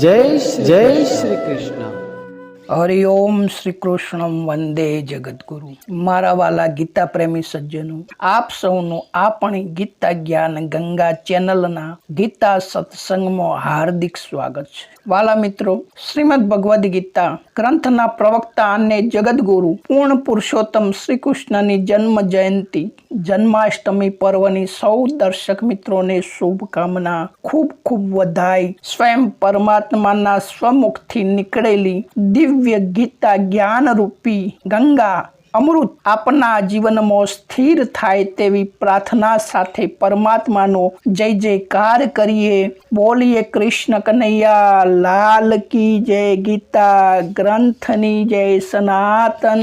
જય જય શ્રી કૃષ્ણ. હરિઓમ શ્રી કૃષ્ણમ વંદે જગદગુરુ. મારા વાલા ગીતા પ્રેમી સજ્જનો આપ સૌનું આપણી ગીતા જ્ઞાન ગંગા ચેનલના ગીતા સત્સંગમાં હાર્દિક સ્વાગત છે. વાલા મિત્રો શ્રીમદ ભગવદ્ ગીતા, ગ્રંથના પ્રવક્તા અને જગદગુરુ, પૂર્ણ પુરુષોત્તમ શ્રી કૃષ્ણની જન્મ જયંતિ, જન્માષ્ટમી પર્વની સૌ દર્શક મિત્રોને શુભકામના. ખૂબ ખૂબ વધાઈ સ્વયં પરમાત્માના સ્વમુખથી નીકળેલી દિવ્ય ગીતા જ્ઞાન રૂપી ગંગા અમૃત આપના જીવનમાં સ્થિર થાય તેવી પ્રાર્થના સાથે પરમાત્માનો જય જયકાર કરીએ. બોલીએ કૃષ્ણ કનૈયા, લાલ કી જય ગીતા, ગ્રંથની જય સનાતન,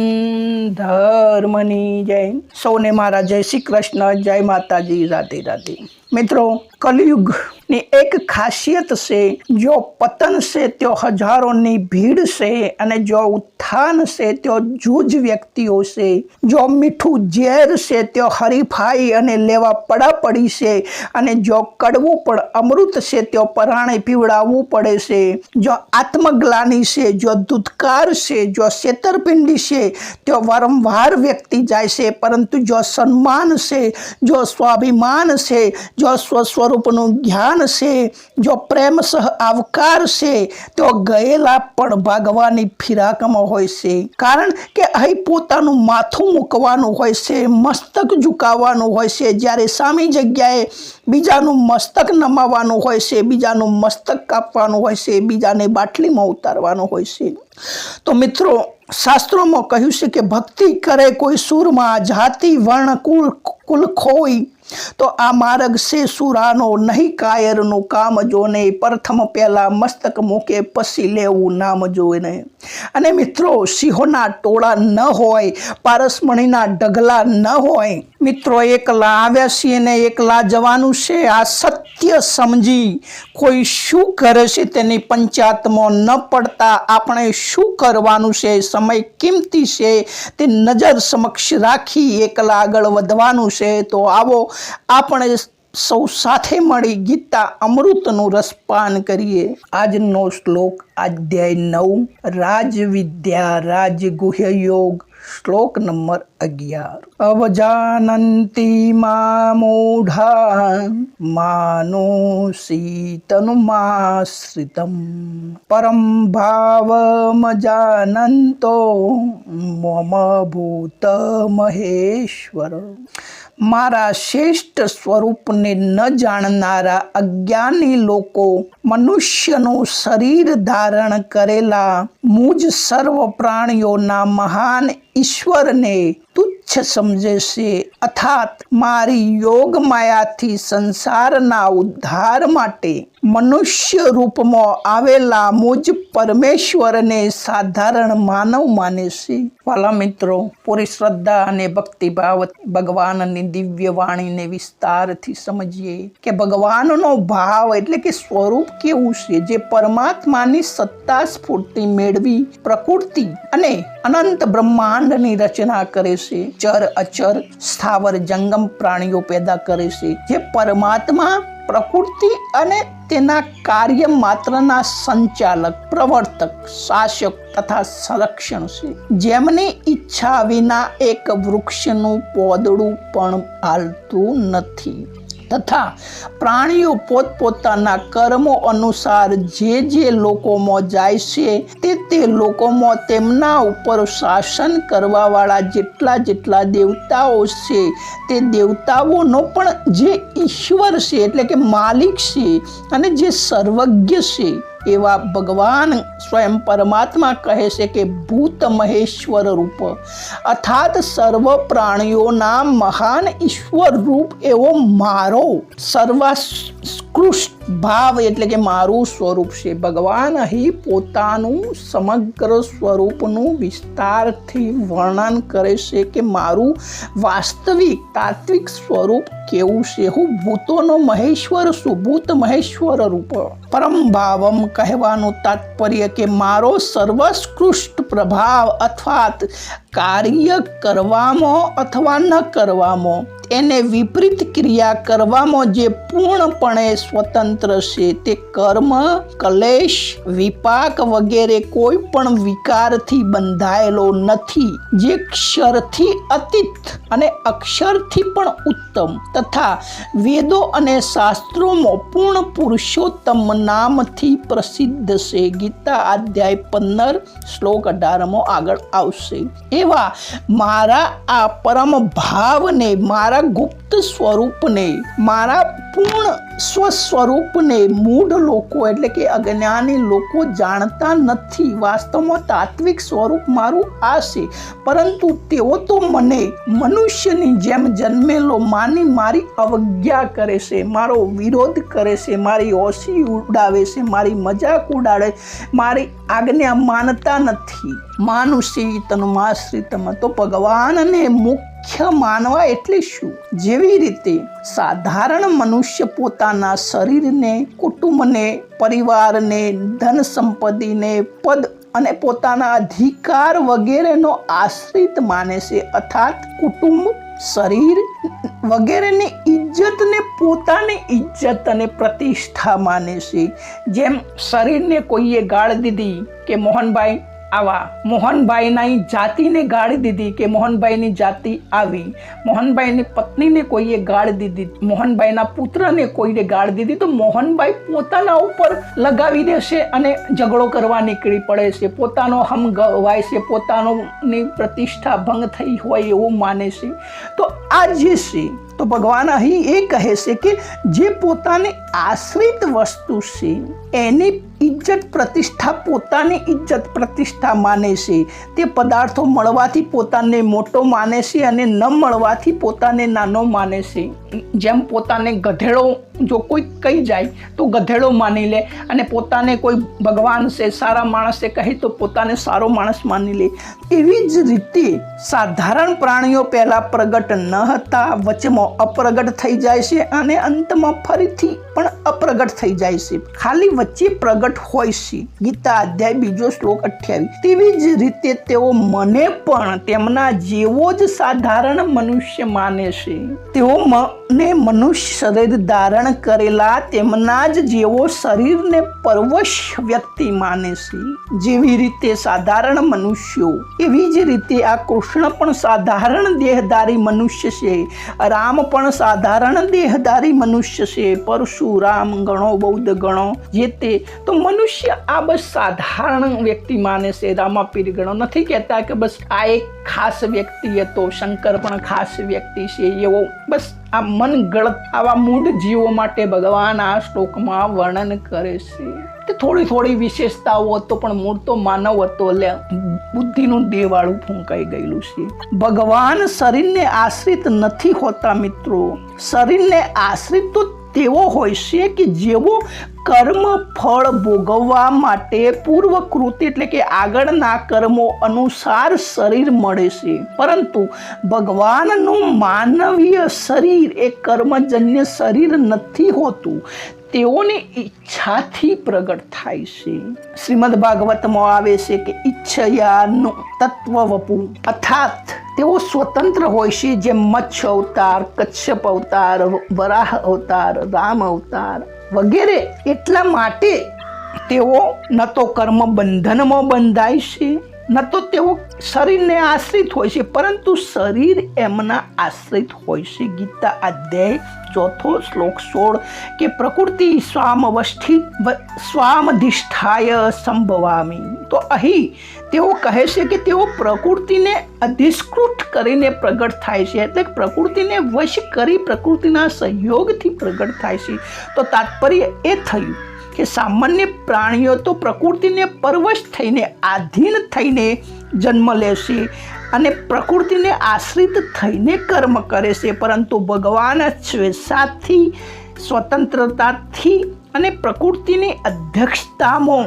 ધર્મની જય. સૌને મારા જય શ્રી કૃષ્ણ, જય માતાજી, રાધે રાધે. મિત્રો, કલયુગની એક ખાસિયત છે, જો પતન છે, તો હજારોની ભીડ છે અને જો ઉત્થાન છે, તો જૂજ વ્યક્તિઓ છે. જો મીઠું ઝેર છે, તો હરીફાઈ અને લેવા પડાપડી છે. અને જો કડવું પણ અમૃત છે, તો પરાણે પીવડાવવું પડે છે. જો આત્મગ્લાની છે, જો દુધકાર છે, જો છેતરપિંડી છે, તો વારંવાર વ્યક્તિ જાય છે. પરંતુ જો સન્માન છે, જો સ્વાભિમાન છે જો સ્વસ્વરૂપનું જ્ઞાન છે, જો પ્રેમ સહ આવકાર છે, તો ગયેલા પણ ભાગવાની ફિરાકમાં હોય છે. કારણ કે અહીં પોતાનું માથું મૂકવાનું હોય છે, મસ્તક ઝુકાવવાનું હોય છે. જ્યારે સામી જગ્યાએ બીજાનું મસ્તક નમાવવાનું હોય છે, બીજાનું મસ્તક કાપવાનું હોય છે, બીજાને બાટલીમાં ઉતારવાનું હોય છે. તો મિત્રો, શાસ્ત્રોમાં કહ્યું છે કે ભક્તિ કરે કોઈ સૂરમાં, જાતિ, વર્ણ, કુલ કુલ ખોઈ તો આ માર્ગ છે સુરાનો નહીં કાયરનું કામ જોને પ્રથમ પહેલા મસ્તક મૂકે, પછી લેવું નામ જોઈને. અને મિત્રો, સિંહોના ટોળા ન હોય, પારસમણીના ઢગલા ન હોય મિત્રો, એકલા આવ્યા છીએ ને એકલા જવાનું છે. આ સત્ય સમજી કોઈ શું કરે છે તેની પંચાયતમાં ન પડતા આપણે શું કરવાનું છે? સમય કિંમતી છે. તે નજર સમક્ષ રાખી એકલા આગળ વધવાનું છે. તો આવો આપણે સૌ સાથે મળી ગીતા અમૃતનું રસપાન કરીએ. આજનો શ્લોક, અધ્યાય નવ રાજ વિદ્યા રાજ ગુહ્ય યોગ શ્લોક નંબર અગિયાર અવજાનંતી મા મૂઢા માનોસી તનુમાશ્રિતમ પરમ ભાવમજાનંતો મમ ભૂત મહેશ્વર મારા શ્રેષ્ઠ સ્વરૂપને ન જાણનારા અજ્ઞાની લોકો મનુષ્યનું શરીર ધારણ કરેલા મુજ સર્વ પ્રાણીઓના મહાન ઈશ્વરને તુચ્છ સમજે છે. અર્થાત, મારી યોગ માયાથી સંસારના ઉદ્ધાર માટે મનુષ્ય રૂપમાં આવેલા મુજ પરમેશ્વરને સાધારણ માનવ માને છે. વાલા મિત્રો, પૂરી શ્રદ્ધા અને ભક્તિભાવ ભગવાનની દિવ્ય વાણીને વિસ્તારથી સમજીએ કે ભગવાનનો ભાવ એટલે કે સ્વરૂપ કેવું છે, જે પરમાત્માની સત્તા સ્ફૂર્તિ મેળવી, પ્રકૃતિ અને અનંત બ્રહ્માંડની રચના કરે છે. ચર અચર સ્થાવર જંગમ પ્રાણીઓ પેદા કરે છે, જે પરમાત્મા પ્રકૃતિ અને તેના કાર્ય માત્રના સંચાલક, પ્રવર્તક, શાસક તથા સંરક્ષણ છે. જેમની ઈચ્છા વિના એક વૃક્ષનું પોદડું પણ હાલતું નથી. તથા પ્રાણીઓ પોતપોતાના કર્મો અનુસાર જે જે લોકોમાં જાય છે, તે તે લોકોમાં તેમના ઉપર શાસન કરવાવાળા જેટલા જેટલા દેવતાઓ છે, તે દેવતાઓનો પણ જે ઈશ્વર છે, એટલે કે માલિક છે અને જે સર્વજ્ઞ છે એવા ભગવાન સ્વયં પરમાત્મા કહે છે કે ભૂત મહેશ્વર રૂપ. અર્થાત સર્વ પ્રાણીઓના મહાન ઈશ્વર રૂપ એવો મારો સર્વોત્કૃષ્ટ ભાવ એટલે કે મારું સ્વરૂપ છે. ભગવાન અહીં પોતાનું સમગ્ર સ્વરૂપનું વિસ્તારથી વર્ણન કરે છે કે મારું વાસ્તવિક તાત્વિક સ્વરૂપ કેવું છે? હું ભૂતોનો મહેશ્વર છું, ભૂત મહેશ્વર રૂપ. પરમ ભાવમ કહેવાનું તાત્પર્ય કે મારો સર્વોત્કૃષ્ટ પ્રભાવ અથવા કાર્ય કરવામાં અથવા ન કરવામાં તેને વિપરીત ક્રિયા કરવામાં જે પૂર્ણપણે સ્વતંત્ર છે તે કર્મ, કલેશ, વિપાક વગેરે કોઈ પણ વિકારથી બંધાયેલો નથી, જે ક્ષરથી અતીત અને અક્ષરથી પણ ઉત્તમ તથા વેદો અને શાસ્ત્રોમાં પૂર્ણ પુરુષોત્તમ નામથી પ્રસિદ્ધ છે. ગીતા અધ્યાય પંદર, શ્લોક અઢારમાં આગળ આવશે. એવા મારા આ પરમ ભાવને, મારા ગુપ્ત સ્વરૂપને, મારા પૂર્ણ સ્વસ્વરૂપને મૂઢ લોકો એટલે કે અજ્ઞાની લોકો જાણતા નથી. વાસ્તવમાં તાત્વિક સ્વરૂપ મારું આ છે. પરંતુ તેઓ તો મને મનુષ્યની જેમ જન્મેલો માની મારી અવજ્ઞા કરે છે, મારો વિરોધ કરે છે, મારી ઓછી ઉડાવે છે, મારી મજાક ઉડાડે મારી આજ્ઞા માનતા નથી. માનુષી તનુમાશ્રિતમ તો ભગવાનને મુખ્ય માનવા એટલે શું? જેવી રીતે સાધારણ મનુષ્ય પોતાના શરીરને, કુટુંબને, પરિવારને, ધન સંપત્તિને, પદ અને પોતાના અધિકાર વગેરેનો આશ્રિત માને છે. અર્થાત કુટુંબ, શરીર વગેરેની ઇજ્જતને પોતાની ઇજ્જત અને પ્રતિષ્ઠા માને છે. જેમ શરીરને કોઈએ ગાળ દીધી કે, મોહનભાઈ આવા મોહનભાઈના જાતિને ગાળી દીધી કે મોહનભાઈની જાતિ આવી. મોહનભાઈની પત્નીને કોઈએ ગાળ દીધી. મોહનભાઈના પુત્રને કોઈને ગાળ દીધી. તો મોહનભાઈ પોતાના ઉપર લગાવી દેશે અને ઝઘડો કરવા નીકળી પડે છે. પોતાનો હમ ગવાય છે. પોતાનોની પ્રતિષ્ઠા ભંગ થઈ હોય એવું માને છે. તો આ જે તો ભગવાન અહીં એ કહે છે કે જે પોતાની આશ્રિત વસ્તુ છે, એની ઇજ્જત પ્રતિષ્ઠા પોતાની ઇજ્જત પ્રતિષ્ઠા માને છે. તે પદાર્થો મળવાથી પોતાને મોટો માને છે અને ન મળવાથી પોતાને નાનો માને છે. જેમ પોતાને ગધેડો જો કોઈ કહી જાય, તો ગધેડો માની લે અને પોતાને કોઈ ભગવાન છે, સારા માણસે કહે તો પોતાને સારો માણસ માની લે. એવી જ રીતે સાધારણ પ્રાણીઓ પહેલાં પ્રગટ ન હતા, વચમાં અપ્રગટ થઈ જાય છે અને અંતમાં ફરીથી પણ અપ્રગટ થઈ જાય છે. ખાલી વચ્ચે પ્રગટ હોય છે. ગીતા અધ્યાય બીજો શ્લોક અઠ્યાવીસ. તેવી જ રીતે તેઓ મને પણ તેમના જેવો જ સાધારણ મનુષ્ય માને છે. તેઓ મને મનુષ્ય શરીર ધારણ કરેલા તેમના જ જેવો શરીરને પરવશ વ્યક્તિ માને છે. જેવી રીતે સાધારણ મનુષ્યો, એવી જ રીતે આ કૃષ્ણ પણ સાધારણ દેહધારી મનુષ્ય છે. રામ પણ સાધારણ દેહધારી મનુષ્ય છે. પરશુરામ ગણો, બૌદ્ધ ગણો, જે તે. તો મનુષ્ય આ બસ સાધારણ વ્યક્તિ માને છે. રામાપીર ગણો. નથી કહેતા કે બસ આ એક ખાસ વ્યક્તિ હતો. શંકર પણ ખાસ વ્યક્તિ છે એવો. બસ આ મન ગળત આવા મૂળ જીવો માટે ભગવાન આ શ્લોકમાં વર્ણન કરે છે. તે થોડી થોડી વિશેષતાઓ હતો, પણ મૂળ તો માનવ હતો, એટલે બુદ્ધિનું દેવાળું ફૂંકાઈ ગયેલું છે. ભગવાન શરીરને આશ્રિત નથી હોતા મિત્રો. શરીરને આશ્રિત તો તેવો હોય છે કે જેવો કર્મ ફળ ભોગવવા માટે પૂર્વકૃતિ એટલે કે આગળના કર્મો અનુસાર શરીર મળે છે. પરંતુ ભગવાનનું માનવીય શરીર એ કર્મજન્ય શરીર નથી હોતું. તેઓની ઈચ્છાથી પ્રગટ થાય છે. શ્રીમદ ભાગવતમાં આવે છે કે ઈચ્છયાનું તત્વ વપુ. અર્થાત તેઓ સ્વતંત્ર હોય છે. જેમ મચ્છ અવતાર કચ્છપ અવતાર, વરાહ અવતાર, રામ અવતાર વગેરે એટલા માટે તેઓ ન તો કર્મ બંધનમાં બંધાય છે. ન તો તેઓ શરીરને આશ્રિત હોય છે, પરંતુ શરીર એમના આશ્રિત હોય છે. ગીતા અધ્યાય ચોથો શ્લોક સોળ કે પ્રકૃતિ સ્વામવષ્ઠિત સ્વામધિષ્ઠાય સંભવામી. તો અહીં તેઓ કહે છે કે તેઓ પ્રકૃતિને અધિષ્કૃત કરીને પ્રગટ થાય છે, એટલે પ્રકૃતિને વશ કરી પ્રકૃતિના સહયોગથી પ્રગટ થાય છે. તો તાત્પર્ય એ થયું કે સામાન્ય પ્રાણીઓ તો પ્રકૃતિને પરવશ થઈને આધીન થઈને જન્મ લેશે અને પ્રકૃતિને આશ્રિત થઈને કર્મ કરે છે. પરંતુ ભગવાન સ્વેચ્છાથી સ્વતંત્રતાથી અને પ્રકૃતિની અધ્યક્ષતામાં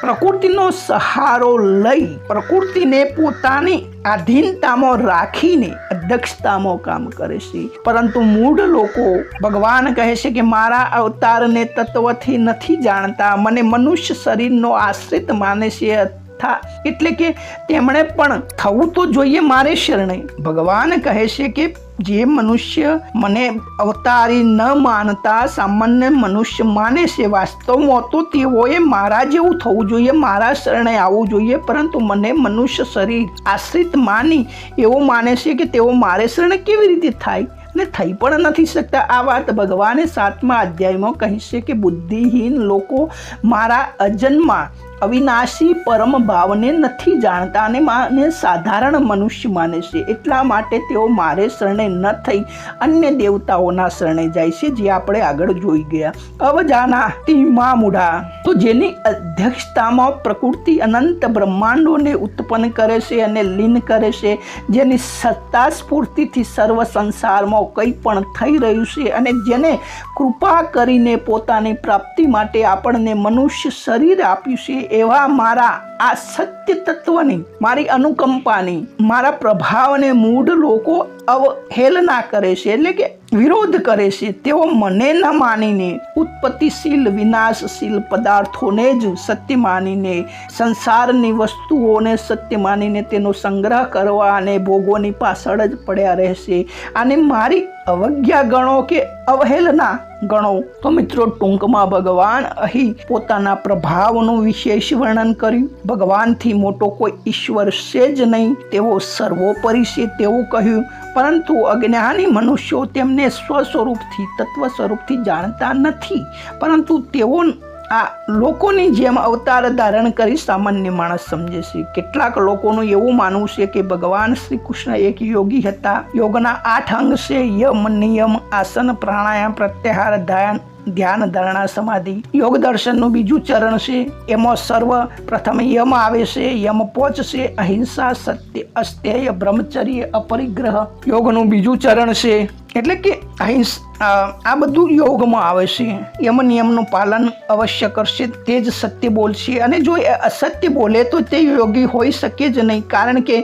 પ્રકૃતિનો સહારો લઈ, પ્રકૃતિને પોતાની આધીનતામાં રાખીને, અધ્યક્ષતામાં કામ કરે છે. પરંતુ મૂળ લોકો ભગવાન કહે છે કે, મારા અવતારને તત્વથી નથી જાણતા. મને મનુષ્ય શરીરનો આશ્રિત માને છે તથા એટલે કે તેમણે પણ થવું તો જોઈએ મારે શરણે. ભગવાન કહે છે કે જે મનુષ્ય મને અવતારી ન માનતા સામાન્ય મનુષ્ય માને છે. વાસ્તવમાં તો તેઓએ મારા જેવું થવું જોઈએ, મારા શરણે આવવું જોઈએ, પરંતુ મને મનુષ્ય શરીર આશ્રિત માની એવું માને છે કે તેઓ મારે શરણે કેવી રીતે થાય? ને થઈ પણ નથી શકતા. આ વાત ભગવાને સાતમા અધ્યાયમાં કહી છે કે બુદ્ધિહીન લોકો મારા અજન્મા અવિનાશી પરમ ભાવને નથી જાણતા અને માને સાધારણ મનુષ્ય માને છે. એટલા માટે તેઓ મારે શરણે ન થઈ, અન્ય દેવતાઓના શરણે જાય છે, જે આપણે આગળ જોઈ ગયા. અવજાના તીમા મુઢા. તો જેની અધ્યક્ષતામાં પ્રકૃતિ અનંત બ્રહ્માંડોને ઉત્પન્ન કરે છે અને લીન કરે છે, જેની સત્તા સ્ફૂર્તિથી સર્વ સંસારમાં કંઈ પણ થઈ રહ્યું છે અને જેને કૃપા કરીને પોતાની પ્રાપ્તિ માટે આપણને મનુષ્ય શરીર આપ્યું છે એવા મારા આ સત્ય તત્વની મારી અનુકંપાની મારા પ્રભાવને મૂઢ લોકો અવહેલના કરે છે, એટલે કે વિરોધ કરે છે. તેઓ મને ન માનીને, ઉત્પત્તિશીલ, વિનાશશીલ પદાર્થોને જ સત્ય માનીને, સંસારની વસ્તુઓને સત્ય માનીને તેનો સંગ્રહ કરવા અને ભોગોની પાછળ જ પડ્યા રહેશે. અને મારી અવજ્ઞા ગણો કે અવહેલના ગણો. તો મિત્રો, ટૂંકમાં ભગવાન અહીં પોતાના પ્રભાવનું વિશેષ વર્ણન કર્યું. ભગવાનથી મોટો કોઈ ઈશ્વર છે જ નહીં. તેઓ સર્વોપરી છે તેવું કહ્યું. પરંતુ અજ્ઞાની મનુષ્યો તેમને સ્વસ્વરૂપથી તત્વ સ્વરૂપથી જાણતા નથી. પરંતુ તેઓ આ લોકોની જેમ અવતાર ધારણ કરી સામાન્ય માણસ સમજે છે. કેટલાક લોકોનું એવું માનવું છે કે ભગવાન શ્રી કૃષ્ણ એક યોગી હતા. યોગના આઠ અંગ છે યમ, નિયમ, આસન, પ્રાણાયામ, પ્રત્યાહાર, ધ્યાન ધ્યાન ધારણા સમાધિ, યોગ દર્શનનું બીજું ચરણ છે, એમાં સર્વ પ્રથમ યમ આવે છે, યમ પોચ છે, અહિંસા, સત્ય અસ્તેય બ્રહ્મચર્ય, અપરિગ્રહ, યોગનું બીજું ચરણ છે. એટલે કે અહિંસ આ બધું યોગમાં આવે છે. યમ નિયમનું પાલન અવશ્ય કરશે, તે જ સત્ય બોલશે. અને જો એ અસત્ય બોલે તો તે યોગી હોઈ શકે જ નહીં, કારણ કે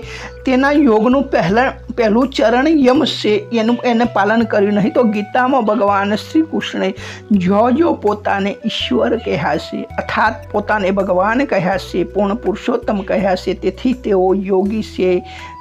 તેના યોગનું પહેલા પહેલું ચરણ યમ છે, એનું એને પાલન કર્યું નહીં. તો ગીતામાં ભગવાન શ્રી કૃષ્ણે જો જો પોતાને ઈશ્વર કહ્યા છે, અર્થાત પોતાને ભગવાન કહ્યા છે, પૂર્ણ પુરુષોત્તમ કહ્યા છે. તેથી તેઓ યોગી છે.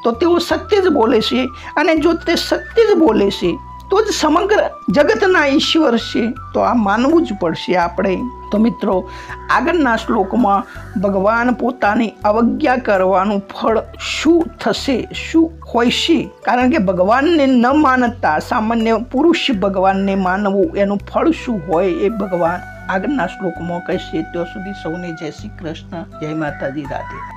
તો તેઓ સત્ય જ બોલે છે અને જો તે સત્ય જ બોલે છે, તો જ સમગ્ર જગતના ઈશ્વર છે. તો આ માનવું જ પડશે આપણે. તો મિત્રો, આગળના શ્લોકમાં ભગવાન પોતાની અવજ્ઞા કરવાનું ફળ શું થશે, શું હોય છે? કારણ કે ભગવાનને ન માનતા સામાન્ય પુરુષ ભગવાનને માનવું એનું ફળ શું હોય એ ભગવાન આગળના શ્લોકમાં કહેશે. ત્યાં સુધી સૌને જય શ્રી કૃષ્ણ. જય માતાજી, રાધે.